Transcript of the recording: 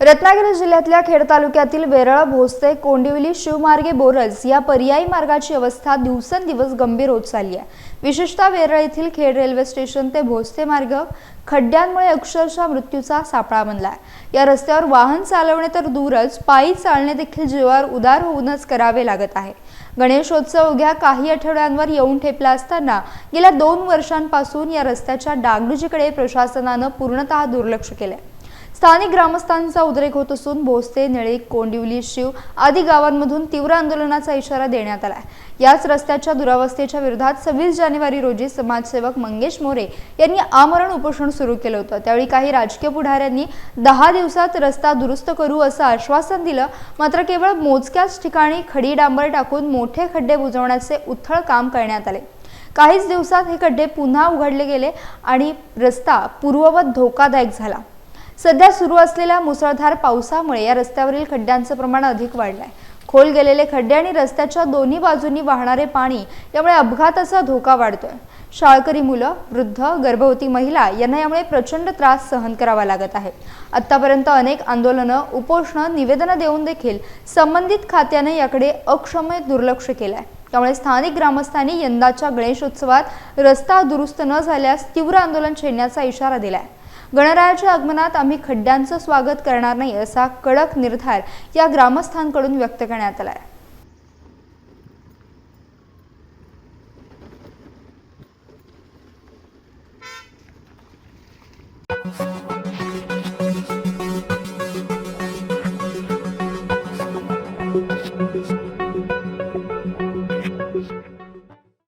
रत्नागिरी जिल्ह्यातल्या खेड तालुक्यातील वेरळ भोसते कोंडिवली शिवमार्गे बोरस या पर्यायी मार्गाची अवस्था दिवसेंदिवस गंभीर होत चालली आहे. विशेषतः वेरळ येथील खेड रेल्वे स्टेशन ते भोसते मार्ग खड्ड्यांमुळे अक्षरशः मृत्यूचा सापळा बनला आहे. या रस्त्यावर वाहन चालवणे तर दूरच पायी चालणे देखील जीवावर उदार होऊनच करावे लागत आहे. गणेशोत्सव उघ्या काही आठवड्यांवर येऊन ठेपला असताना गेल्या दोन वर्षांपासून या रस्त्याच्या डागडुजीकडे प्रशासनानं पूर्णतः दुर्लक्ष केलंय. स्थानिक ग्रामस्थांचा उद्रेक होत असून भोसते निळे कोंडिवली शिव आदी गावांमधून तीव्र आंदोलनाचा इशारा देण्यात आला याच रस्त्याच्या दुरावस्थेच्या विरोधात सव्वीस जानेवारी रोजी समाजसेवक मंगेश मोरे यांनी आमरण उपोषण सुरू केलं होतं. त्यावेळी काही राजकीय पुढाऱ्यांनी दहा दिवसात रस्ता दुरुस्त करू असं आश्वासन दिलं. मात्र केवळ मोजक्याच ठिकाणी खडी डांबर टाकून मोठे खड्डे बुजवण्याचे उथळ काम करण्यात आले. काहीच दिवसात हे खड्डे पुन्हा उघडले गेले आणि रस्ता पूर्ववत धोकादायक झाला. सध्या सुरू असलेल्या मुसळधार पावसामुळे या रस्त्यावरील खड्ड्यांचं प्रमाण अधिक वाढलंय. खोल गेलेले खड्डे आणि रस्त्याच्या दोन्ही बाजूंनी वाहणारे पाणी यामुळे अपघाताचा धोका वाढतोय. शाळकरी मुलं वृद्ध गर्भवती महिला यांना यामुळे प्रचंड त्रास सहन करावा लागत आहे. आतापर्यंत अनेक आंदोलनं उपोषणं निवेदनं देऊन देखील संबंधित खात्याने याकडे अक्षम्य दुर्लक्ष केलंय. त्यामुळे स्थानिक ग्रामस्थांनी यंदाच्या गणेशोत्सवात रस्ता दुरुस्त न झाल्यास तीव्र आंदोलन छेडण्याचा इशारा दिलाय. गणरायाच्या आगमनात आम्ही खड्ड्यांचं स्वागत करणार नाही असा कडक निर्धार या ग्रामस्थांकडून व्यक्त करण्यात आलाय